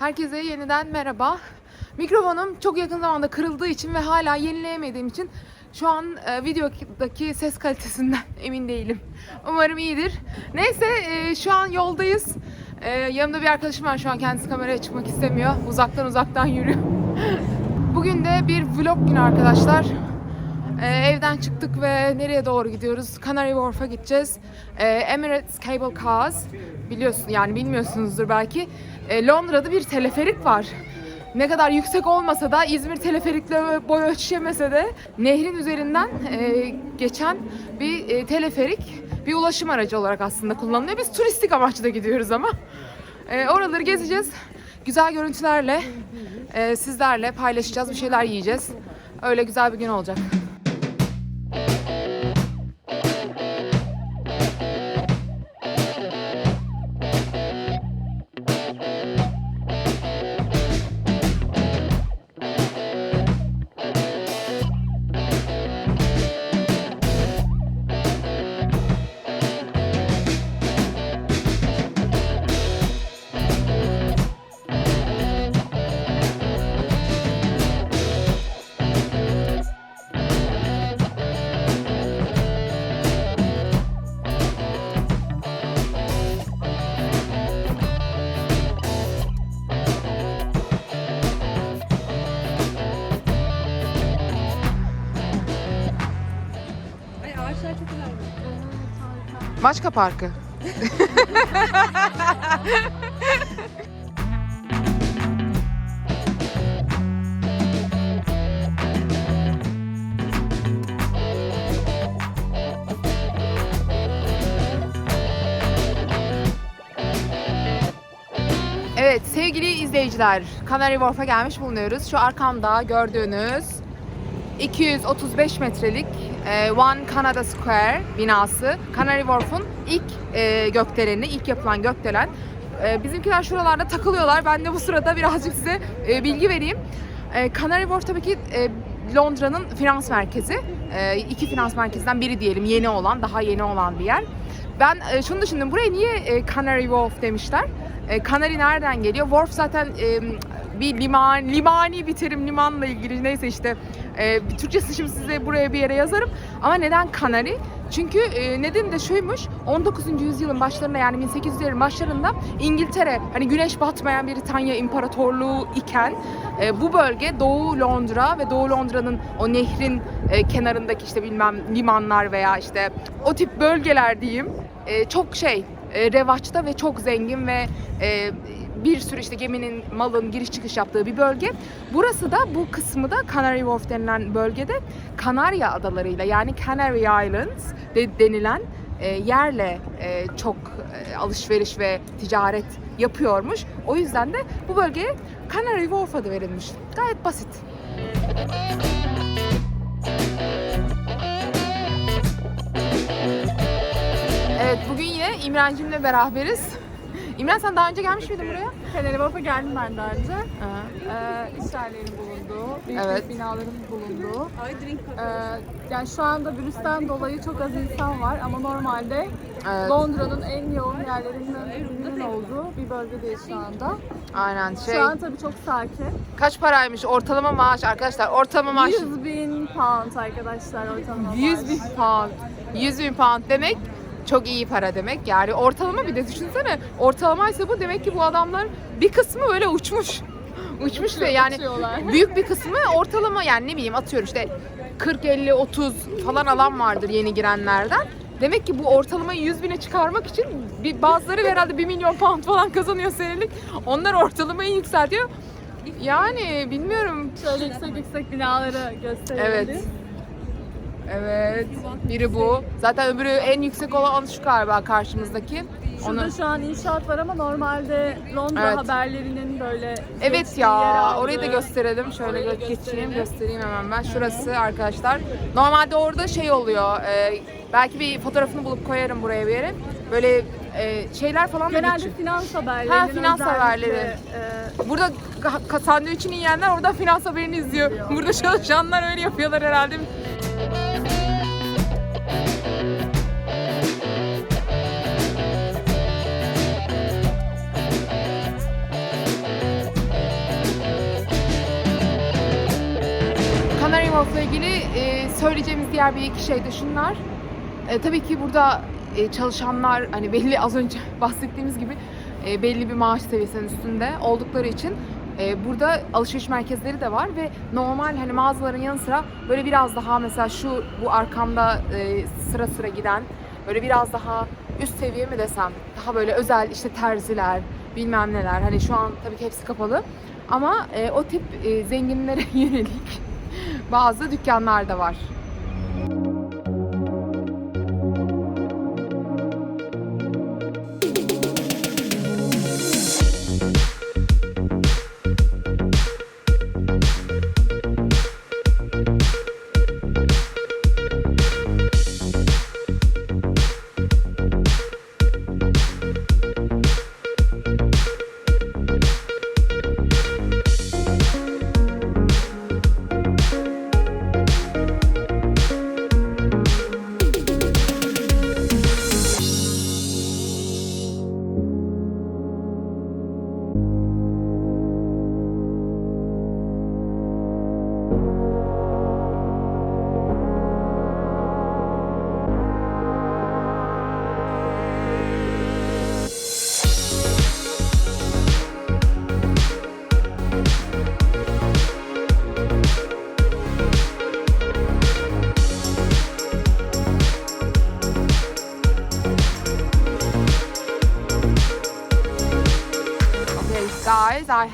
Herkese yeniden merhaba. Mikrofonum çok yakın zamanda kırıldığı için ve hala yenileyemediğim için şu an e, videodaki ses kalitesinden emin değilim. Umarım iyidir. Neyse e, şu an yoldayız. E, yanımda bir arkadaşım var şu an kendisi kameraya çıkmak istemiyor. Uzaktan uzaktan yürüyor. Bugün de bir vlog günü arkadaşlar. Ee, evden çıktık ve nereye doğru gidiyoruz? Canary Wharf'a gideceğiz. Ee, Emirates Cable Cars biliyorsun yani bilmiyorsunuzdur belki. Ee, Londra'da bir teleferik var. Ne kadar yüksek olmasa da İzmir teleferikle boy ölçüşemese de nehrin üzerinden e, geçen bir e, teleferik bir ulaşım aracı olarak aslında kullanılıyor. Biz turistik amaçla gidiyoruz ama. Ee, oraları gezeceğiz. Güzel görüntülerle e, sizlerle paylaşacağız. Bir şeyler yiyeceğiz. Öyle güzel bir gün olacak. Ağaçlar çok güzel. Maçka Parkı. Evet sevgili izleyiciler Canary Wharf'a gelmiş bulunuyoruz. Şu arkamda gördüğünüz 235 metrelik One Canada Square binası Canary Wharf'un ilk e, gökdeleni, ilk yapılan gökdelen. E, bizimkiler şuralarda takılıyorlar. Ben de bu sırada birazcık size e, bilgi vereyim. E, Canary Wharf tabii ki e, Londra'nın finans merkezi. İki finans merkezinden biri diyelim yeni olan, daha yeni olan bir yer. Ben şunu düşündüm, buraya niye Canary Wharf demişler? Canary nereden geliyor? Wharf zaten bir liman, limani bir terim limanla ilgili neyse işte e, Türkçesi şimdi size buraya bir yere yazarım. Ama neden Canary? Çünkü e, nedeni de şuymuş 19. yüzyılın başlarında yani 1800'lerin başlarında İngiltere hani güneş batmayan Britanya İmparatorluğu iken e, bu bölge Doğu Londra ve Doğu Londra'nın o nehrin e, kenarındaki işte bilmem limanlar veya işte o tip bölgeler diyeyim e, çok şey e, revaçta ve çok zengin ve e, bir sürü işte geminin, malın giriş çıkış yaptığı bir bölge. Burası da bu kısmı da Canary Wharf denilen bölgede Kanarya adalarıyla yani Canary Islands de, denilen e, yerle e, çok e, alışveriş ve ticaret yapıyormuş. O yüzden de bu bölgeye Canary Wharf adı verilmiş. Gayet basit. Evet bugün yine İmrancığımla beraberiz. İmran sen daha önce gelmiş miydin buraya? Wharf'a geldim ben daha önce. Ee, iş yerlerinin bulunduğu, büyük Evet. binaların bulunduğu. Ee, yani şu anda virüsten dolayı çok az insan var ama normalde Evet. Londra'nın en yoğun yerlerinden birinin olduğu bir bölgedeyiz şu anda. Aynen şey. Şu an tabii çok sakin. Kaç paraymış ortalama maaş arkadaşlar? Ortalama maaş 100 bin pound arkadaşlar ortalama 100 maaş. bin pound. 100 bin pound demek çok iyi para demek. Yani ortalama bir de düşünsene. Ortalamaysa bu demek ki bu adamlar bir kısmı böyle uçmuş. Uçmuş ve yani Uçuyorlar. büyük bir kısmı ortalama yani ne bileyim atıyorum işte 40 50 30 falan alan vardır yeni girenlerden. Demek ki bu ortalamayı 100 bine çıkarmak için bir, bazıları herhalde 1 milyon pound falan kazanıyor senelik. Onlar ortalamayı yükseltiyor. Yani bilmiyorum. Şöyle yüksek yüksek binaları gösterelim. Evet. Evet. Biri bu. Zaten öbürü en yüksek olan şu galiba karşımızdaki. Şurada Onu... şu an inşaat var ama normalde Londra Evet. haberlerinin böyle Evet geçtiği yer ya. aldığı- Orayı da gösterelim. Şöyle Orayı da gö- geçeyim, gösterelim. göstereyim hemen ben. Şurası arkadaşlar. Normalde orada şey oluyor. e, belki bir fotoğrafını bulup koyarım buraya bir yere. Böyle e, şeyler falan da Genelde geçiyor. finans haberleri. Ha, finans haberleri. e, Burada ka- sandviçini yiyenler orada finans haberini izliyor. Burada çalışanlar öyle yapıyorlar herhalde. House'la ilgili e, söyleyeceğimiz diğer bir iki şey de şunlar. E, tabii ki burada e, çalışanlar hani belli az önce bahsettiğimiz gibi e, belli bir maaş seviyesinin üstünde oldukları için e, burada alışveriş merkezleri de var ve normal hani mağazaların yanı sıra böyle biraz daha mesela şu bu arkamda e, sıra sıra giden böyle biraz daha üst seviye mi desem daha böyle özel işte terziler bilmem neler hani şu an tabii ki hepsi kapalı ama e, o tip e, zenginlere yönelik bazı dükkanlar da var.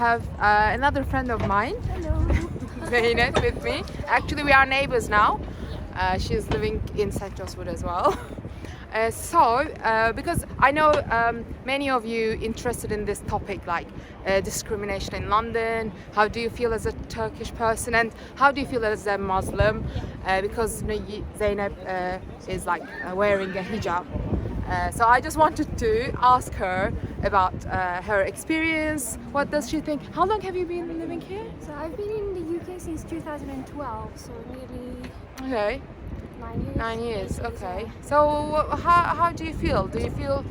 Have uh, another friend of mine, Zeynep, with me. Actually, we are neighbors now. Uh, she's living in St. Joseph as well. Uh, so, uh, because I know um, many of you interested in this topic, like uh, discrimination in London. How do you feel as a Turkish person, and how do you feel as a Muslim? Uh, because you know, Zeynep uh, is like uh, wearing a hijab. Uh, so I just wanted to ask her about uh, her experience. What does she think? How long have you been living here? So I've been in the UK since 2012, so nearly Okay, nine years. nine years. Okay. So how, how do you feel? Do you feel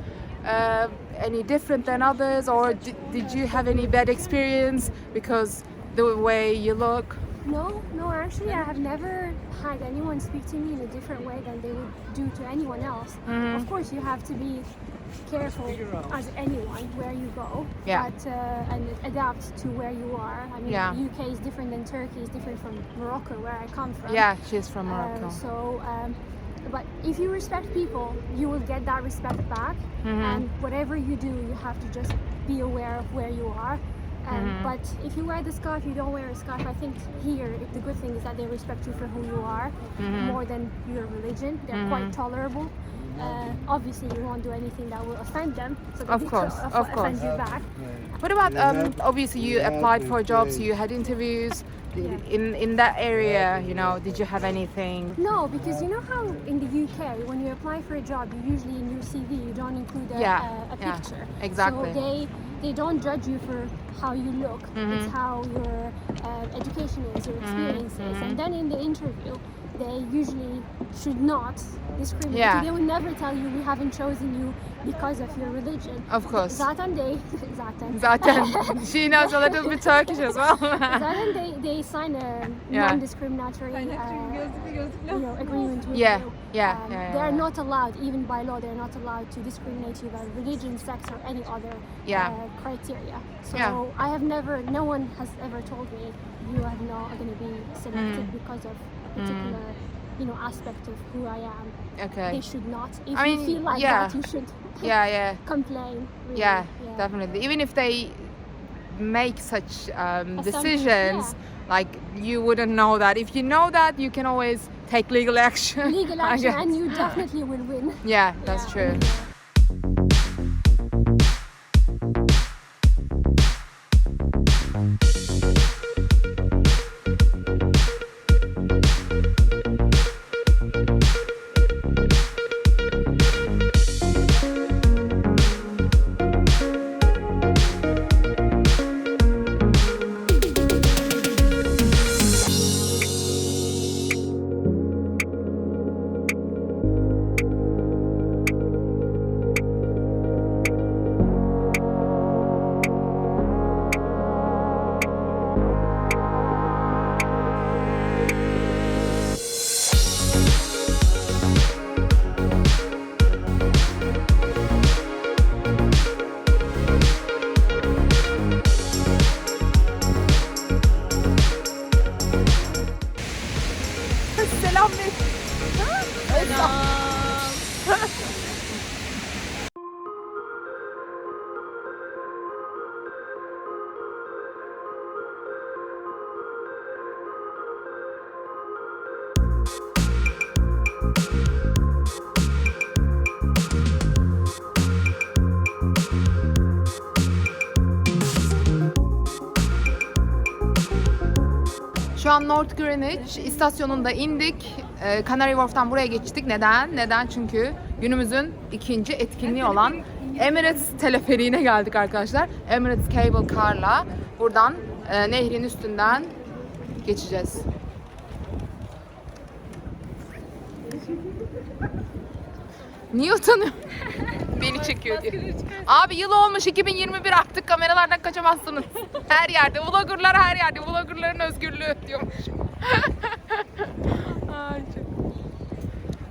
uh, any different than others, or d- did you have any bad experience because the way you look? No, no, actually, I have never had anyone speak to me in a different way than they would do to anyone else. Mhm. Of course, you have to be careful as anyone where you go, Yeah. but uh, and adapt to where you are. I mean, Yeah. UK is different than Turkey, is different from Morocco, where I come from. Yeah, she's from Uh, Morocco. so, um, but if you respect people, you will get that respect back. Mhm. And whatever you do, you have to just be aware of where you are. Um, Mhm. But if you wear the scarf, you don't wear a scarf. I think here the good thing is that they respect you for who you are Mhm. more than your religion. They're Mhm. quite tolerable. Uh, obviously, you won't do anything that will offend them, so that Of they course, can of offend course. you back. What about um, obviously you applied for jobs, you had interviews in in that area. You know, did you have anything? No, because you know how in the UK, when you apply for a job, you usually in your CV you don't include a, Yeah, a, a yeah, picture. exactly. So they they don't judge you for how you look. Mm-hmm. It's how your uh, education is, your experience is, mm-hmm. and then in the interview, they usually should not discriminate. Yeah. They will never tell you we haven't chosen you because of your religion. Of course. Zaten they zaten Zaten she knows a little bit Turkish as well. Zaten they, they sign a Yeah. non-discriminatory uh, you know, agreement with Yeah, you. Yeah, Um, yeah, yeah, they're not allowed, even by law, they're not allowed to discriminate you by religion, sex, or any other Yeah. uh, criteria. So Yeah. I have never, no one has ever told me you are not going to be selected Mm. because of a particular, you know, aspect of who I am. Okay. They should not. If I you feel like yeah. that, you should Yeah, yeah, complain. Really. yeah, definitely. Even if they make such um, decisions, like you wouldn't know that. If you know that, you can always take legal action. Legal action, guess. and you definitely will win. Yeah, that's Yeah. true. Şu an North Greenwich istasyonunda indik. Ee, Canary Wharf'tan buraya geçtik. Neden? Neden? Çünkü günümüzün ikinci etkinliği olan Emirates teleferiğine geldik arkadaşlar. Emirates Cable Car'la buradan e, nehrin üstünden geçeceğiz. Niye utanıyorsun? Beni çekiyor diye. Abi yıl olmuş 2021 artık kameralardan kaçamazsınız. Her yerde vloggerlar her yerde vloggerların özgürlüğü diyormuş. Ay, çok-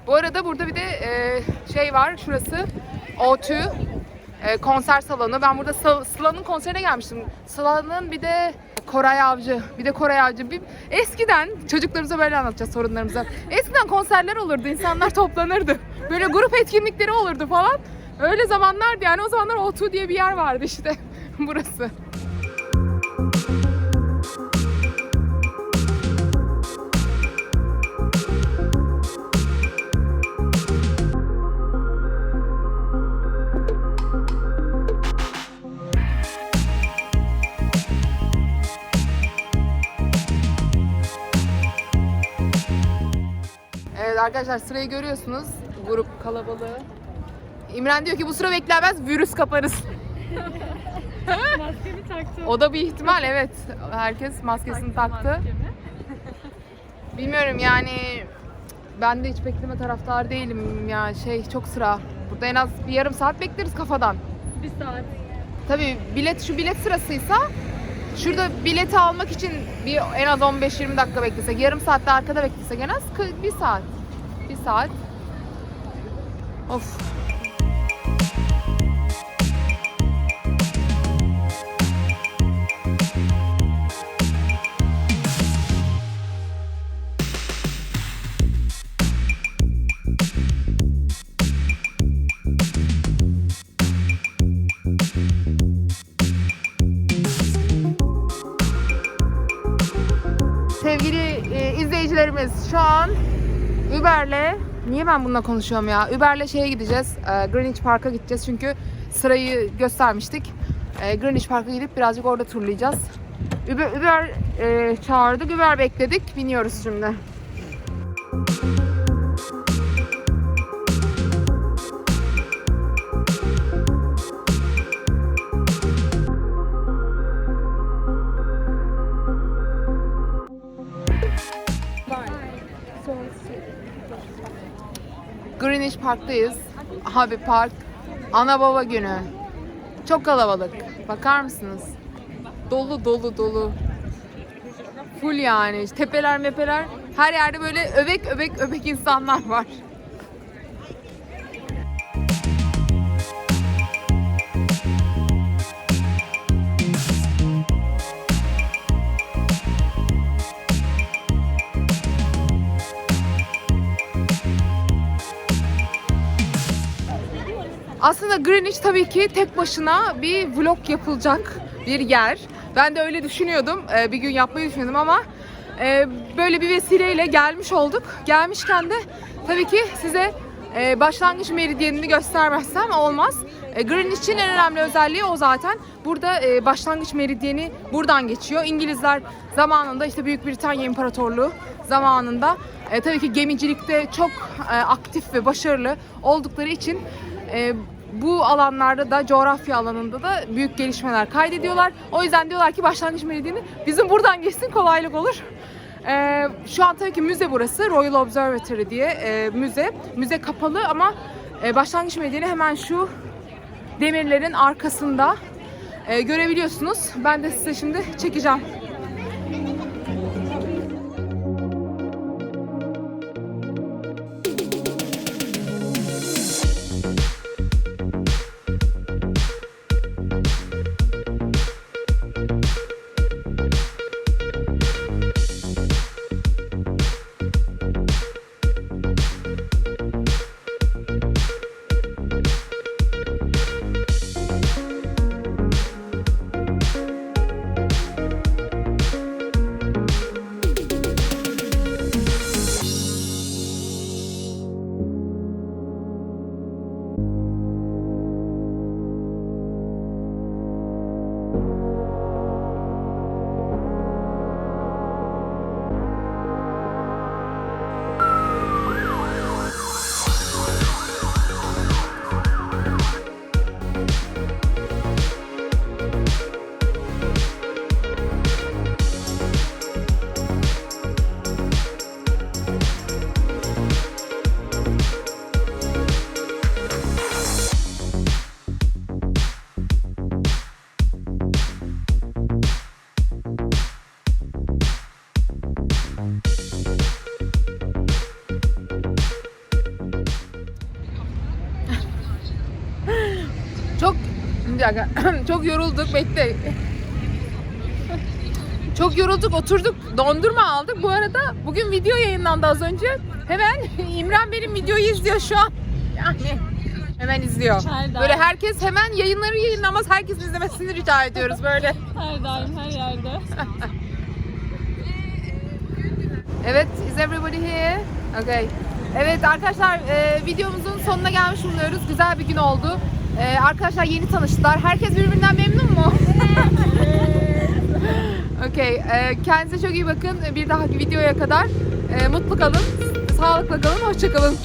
Bu arada burada bir de e, şey var şurası O2 e, konser salonu. Ben burada Sıla- Sıla'nın konserine gelmiştim. Sıla'nın bir de Koray Avcı. Bir de Koray Avcı. Bir, eskiden çocuklarımıza böyle anlatacağız sorunlarımızı. Eskiden konserler olurdu. insanlar toplanırdı. Böyle grup etkinlikleri olurdu falan. Öyle zamanlardı yani o zamanlar O2 diye bir yer vardı işte. Burası. Evet arkadaşlar sırayı görüyorsunuz. Grup kalabalığı. İmren diyor ki bu sıra beklenmez virüs kaparız. Maskemi taktım. O da bir ihtimal evet. Herkes maskesini taktı. Bilmiyorum yani ben de hiç bekleme taraftar değilim ya şey çok sıra. Burada en az bir yarım saat bekleriz kafadan. Bir saat. Tabii bilet şu bilet sırasıysa şurada bileti almak için bir en az 15-20 dakika beklesek, yarım saatte arkada beklesek en az kı- bir saat. Bir saat. Of. İzleyicilerimiz şu an Uber'le niye ben bununla konuşuyorum ya? Uber'le şeye gideceğiz. e, Greenwich Park'a gideceğiz çünkü sırayı göstermiştik. E, Greenwich Park'a gidip birazcık orada turlayacağız. Uber, Uber e, çağırdık, Uber bekledik. Biniyoruz şimdi. Park'tayız. Abi Park. Ana baba günü. Çok kalabalık. Bakar mısınız? Dolu dolu dolu. Full yani. Tepeler mepeler. Her yerde böyle öbek öbek öbek insanlar var. Greenwich tabii ki tek başına bir vlog yapılacak bir yer. Ben de öyle düşünüyordum. Ee, bir gün yapmayı düşünüyordum ama e, böyle bir vesileyle gelmiş olduk. Gelmişken de tabii ki size e, başlangıç meridyenini göstermezsem olmaz. E, Greenwich'in en önemli özelliği o zaten. Burada e, başlangıç meridyeni buradan geçiyor. İngilizler zamanında işte Büyük Britanya İmparatorluğu zamanında e, tabii ki gemicilikte çok e, aktif ve başarılı oldukları için e, bu alanlarda da coğrafya alanında da büyük gelişmeler kaydediyorlar. O yüzden diyorlar ki başlangıç meridyeni bizim buradan geçsin kolaylık olur. E, şu an tabii ki müze burası. Royal Observatory diye e, müze. Müze kapalı ama e, başlangıç meridyeni hemen şu demirlerin arkasında e, görebiliyorsunuz. Ben de size şimdi çekeceğim. Dakika. Çok yorulduk. Bekle. Çok yorulduk, oturduk, dondurma aldık. Bu arada bugün video yayınlandı az önce. Hemen İmran benim videoyu izliyor şu an. Yani hemen izliyor. Her. Böyle herkes hemen yayınları yayınlamaz. Herkesin izlemesini rica ediyoruz böyle. Her daim her yerde. Evet, is everybody here? Okay. Evet arkadaşlar e, videomuzun sonuna gelmiş bulunuyoruz. Güzel bir gün oldu. E, arkadaşlar yeni tanıştılar. Herkes birbirinden memnun mu? Okey. e, kendinize çok iyi bakın. Bir dahaki videoya kadar e, mutlu kalın, sağlıklı kalın, hoşça kalın.